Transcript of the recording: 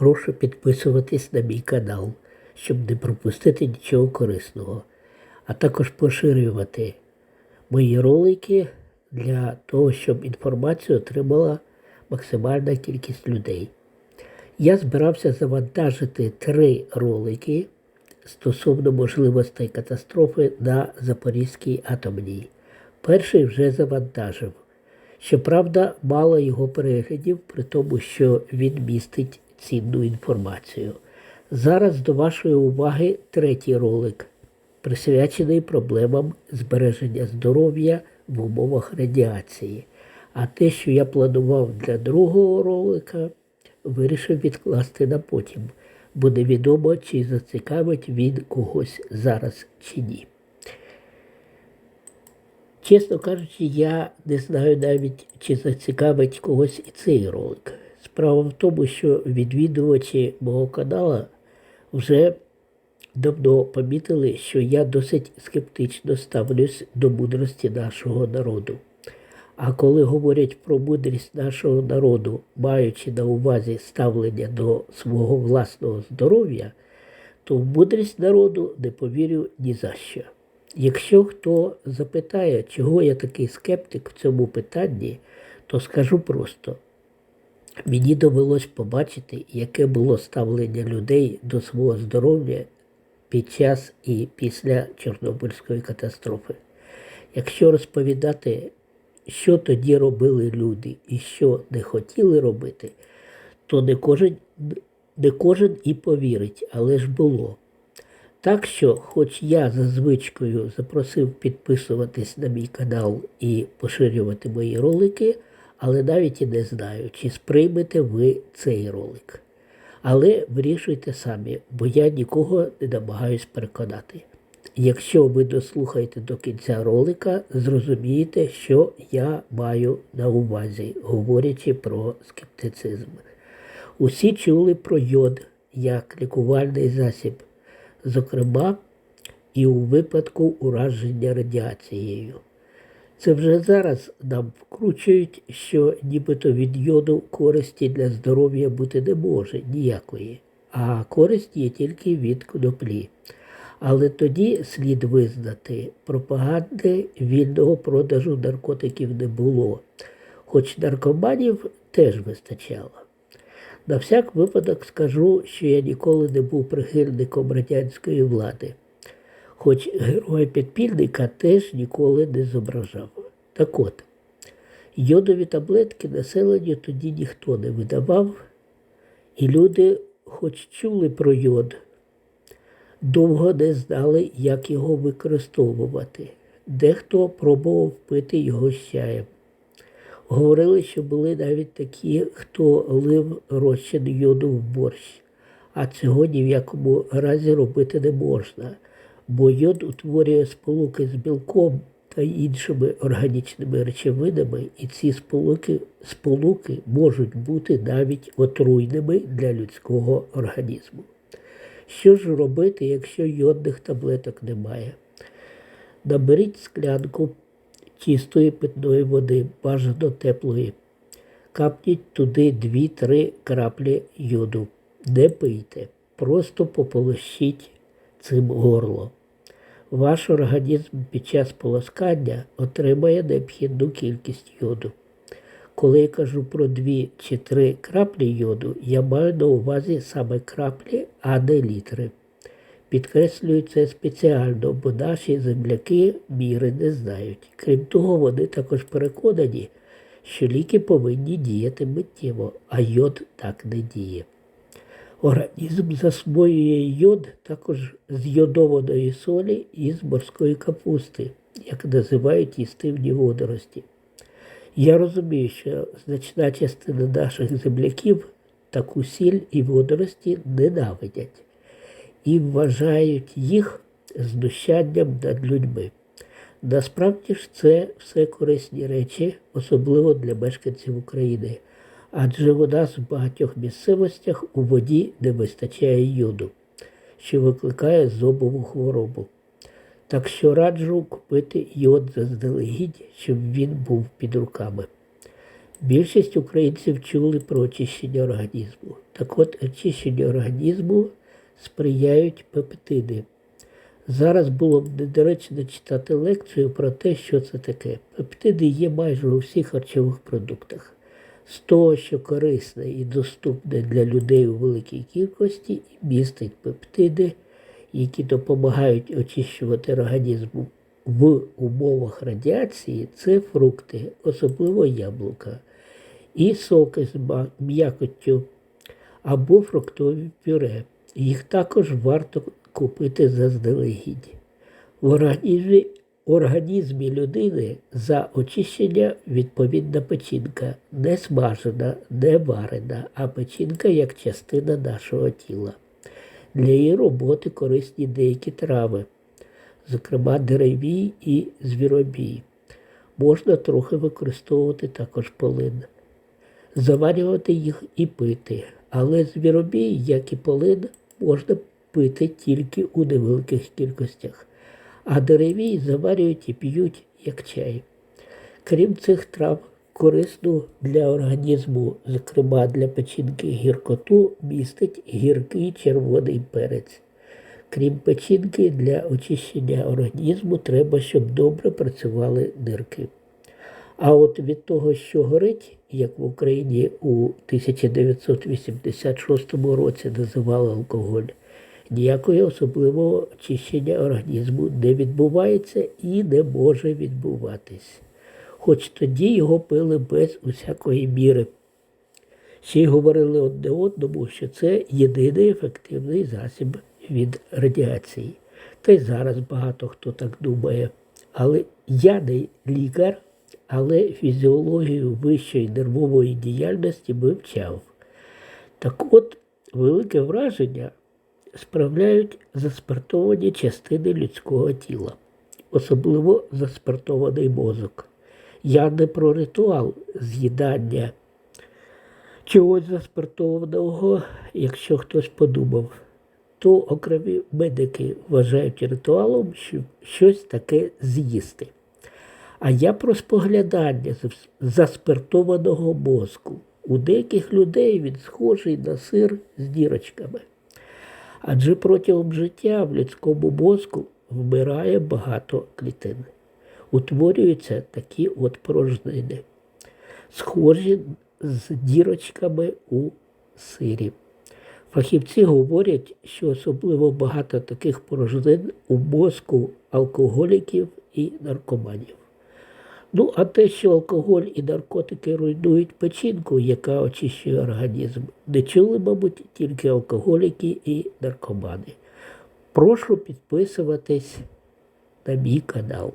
Прошу підписуватись на мій канал, щоб не пропустити нічого корисного, а також поширювати мої ролики для того, щоб інформацію отримала максимальна кількість людей. Я збирався завантажити три ролики стосовно можливостей катастрофи на Запорізькій атомній. Перший вже завантажив. Щоправда, мало його переглядів, при тому, що він містить цінну інформацію. Зараз до вашої уваги третій ролик, присвячений проблемам збереження здоров'я в умовах радіації. А те, що я планував для другого ролика, вирішив відкласти на потім, бо невідомо, чи зацікавить він когось зараз чи ні. Чесно кажучи, я не знаю навіть, чи зацікавить когось і цей ролик. Справа в тому, що відвідувачі мого каналу вже давно помітили, що я досить скептично ставлюсь до мудрості нашого народу. А коли говорять про мудрість нашого народу, маючи на увазі ставлення до свого власного здоров'я, то в мудрість народу не повірю ні за що. Якщо хто запитає, чого я такий скептик в цьому питанні, то скажу просто. Мені довелось побачити, яке було ставлення людей до свого здоров'я під час і після Чорнобильської катастрофи. Якщо розповідати, що тоді робили люди і що не хотіли робити, то не кожен, не кожен і повірить, але ж було. Так що, хоч я за звичкою запросив підписуватись на мій канал і поширювати мої ролики, але навіть і не знаю, чи сприймете ви цей ролик. Але вирішуйте самі, бо я нікого не намагаюсь переконати. Якщо ви дослухаєте до кінця ролика, зрозумієте, що я маю на увазі, говорячи про скептицизм. Усі чули про йод як лікувальний засіб, зокрема і у випадку ураження радіацією. Це вже зараз нам вкручують, що нібито від йоду користі для здоров'я бути не може ніякої, а користь є тільки від коноплі. Але тоді слід визнати, пропаганди вільного продажу наркотиків не було, хоч наркоманів теж вистачало. На всяк випадок скажу, що я ніколи не був прихильником радянської влади, хоч героя підпільника теж ніколи не зображав. Так от, йодові таблетки населенню тоді ніхто не видавав, і люди, хоч чули про йод, довго не знали, як його використовувати. Дехто пробував пити його чаєм. Говорили, що були навіть такі, хто лив розчин йоду в борщ, а цього ні в якому разі робити не можна, бо йод утворює сполуки з білком та іншими органічними речовинами, і ці сполуки, сполуки можуть бути навіть отруйними для людського організму. Що ж робити, якщо йодних таблеток немає? Наберіть склянку чистої питної води, бажано теплої. Капніть туди 2-3 краплі йоду. Не пийте, просто пополощіть цим горло. Ваш організм під час полоскання отримає необхідну кількість йоду. Коли я кажу про 2 чи 3 краплі йоду, я маю на увазі саме краплі, а не літри. Підкреслюю це спеціально, бо наші земляки міри не знають. Крім того, вони також переконані, що ліки повинні діяти миттєво, а йод так не діє. Організм засвоює йод також з йодованої солі і з морської капусти, як називають їстивні водорості. Я розумію, що значна частина наших земляків таку сіль і водорості ненавидять і вважають їх знущанням над людьми. Насправді ж це все корисні речі, особливо для мешканців України, адже у нас в багатьох місцевостях у воді не вистачає йоду, що викликає зобову хворобу. Так що раджу купити йод заздалегідь, щоб він був під руками. Більшість українців чули про очищення організму. Так от очищенню організму сприяють пептиди. Зараз було б недоречно читати лекцію про те, що це таке. Пептиди є майже у всіх харчових продуктах. З того, що корисне і доступне для людей у великій кількості, містить пептиди, які допомагають очищувати організм в умовах радіації, це фрукти, особливо яблука, і соки з м'якоттю або фруктові пюре. Їх також варто купити заздалегідь. В організмі, організмі людини за очищення відповідна печінка, не смажена, не варена, а печінка як частина нашого тіла. Для її роботи корисні деякі трави, зокрема деревій і звіробій. Можна трохи використовувати також полин заварювати їх і пити. Але звіробій, як і полин, можна пити тільки у невеликих кількостях, а деревій заварюють і п'ють як чай. Крім цих трав, корисну для організму, зокрема для печінки гіркоту, містить гіркий червоний перець. Крім печінки, для очищення організму треба, щоб добре працювали нирки. А от від того, що горить, як в Україні у 1986 році називали алкоголь, ніякого особливого очищення організму не відбувається і не може відбуватись. Хоч тоді його пили без усякої міри. Ще й говорили одне одному, що це єдиний ефективний засіб від радіації. Та й зараз багато хто так думає. Але я не лікар, але фізіологію вищої нервової діяльності вивчав. Так от, велике враження справляють заспиртовані частини людського тіла, особливо заспиртований мозок. Я не про ритуал з'їдання чогось заспиртованого, якщо хтось подумав, то окремі медики вважають ритуалом що щось таке з'їсти. А я про споглядання зас- заспиртованого мозку. У деяких людей він схожий на сир з дірочками. Адже протягом життя в людському мозку вмирає багато клітин. Утворюються такі от порожнини, схожі з дірочками у сирі. Фахівці говорять, що особливо багато таких порожнин у мозку алкоголіків і наркоманів. Ну, а те, що алкоголь і наркотики руйнують печінку, яка очищує організм, не чули, мабуть, тільки алкоголіки і наркомани. Прошу підписуватись на мій канал.